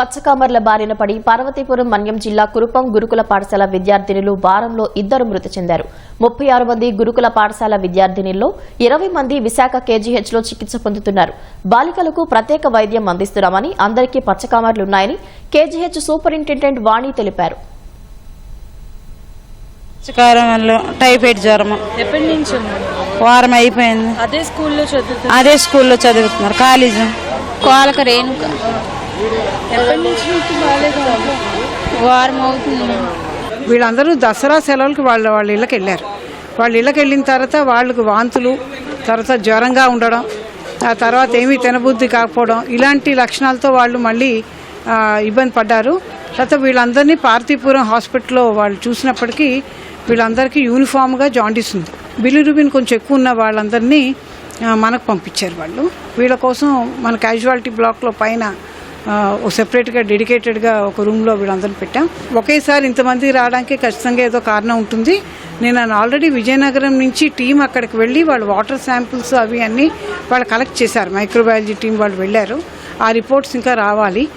పచ్చకామర్ల బారిన పడి పార్వతీపురం మన్యం జిల్లా కురుపం గురుకుల పాఠశాల విద్యార్థినులు వారంలో ఇద్దరు మృతి చెందారు. ముప్పై ఆరు మంది గురుకుల పాఠశాల విద్యార్థినుల్లో ఇరవై మంది విశాఖ కేజీహెచ్లో చికిత్స పొందుతున్నారు. బాలికలకు ప్రత్యేక వైద్యం అందిస్తున్నామని అందరికీ పచ్చకామర్లున్నాయని కేజీహెచ్ సూపరింటెండెంట్ వాణి తెలిపారు. టైఫాయిడ్ ఎప్పటి నుంచి? వారం అయిపోయింది. అదే స్కూల్లో చదువుతుంది అదే స్కూల్లో చదువుతున్నారు. కాలేజీ. కోలక రేణుక. ఎప్పటి నుంచి వారం అవుతుంది. వీళ్ళందరూ దసరా సెలవులకి వాళ్ళ వాళ్ళ ఇళ్ళకి వెళ్ళారు. వాళ్ళ ఇళ్ళకి వెళ్ళిన తర్వాత వాళ్ళకు వాంతులు తర్వాత జ్వరంగా ఉండడం ఆ తర్వాత ఏమీ తినబుద్ధి కాకపోవడం ఇలాంటి లక్షణాలతో వాళ్ళు మళ్ళీ ఇబ్బంది పడ్డారు. తర్వాత వీళ్ళందరినీ పార్తీపురం హాస్పిటల్లో వాళ్ళు చూసినప్పటికీ వీళ్ళందరికీ యూనిఫామ్గా జాండీస్ ఉంది. బిలిరూబిన్ కొంచెం ఎక్కువ ఉన్న వాళ్ళందరినీ మనకు పంపించారు వాళ్ళు. వీళ్ళ కోసం మన క్యాజువాలిటీ బ్లాక్లో పైన ఒక సెపరేట్గా డెడికేటెడ్గా ఒక రూమ్లో వీళ్ళందరిని పెట్టాం. ఒకేసారి ఇంతమంది రావడానికి ఖచ్చితంగా ఏదో కారణం ఉంటుంది. నేను ఆల్రెడీ విజయనగరం నుంచి టీం అక్కడికి వెళ్ళి వాళ్ళు వాటర్ శాంపిల్స్ అవి అన్నీ వాళ్ళు కలెక్ట్ చేశారు. మైక్రోబయాలజీ టీం వాళ్ళు వెళ్ళారు. ఆ రిపోర్ట్స్ ఇంకా రావాలి.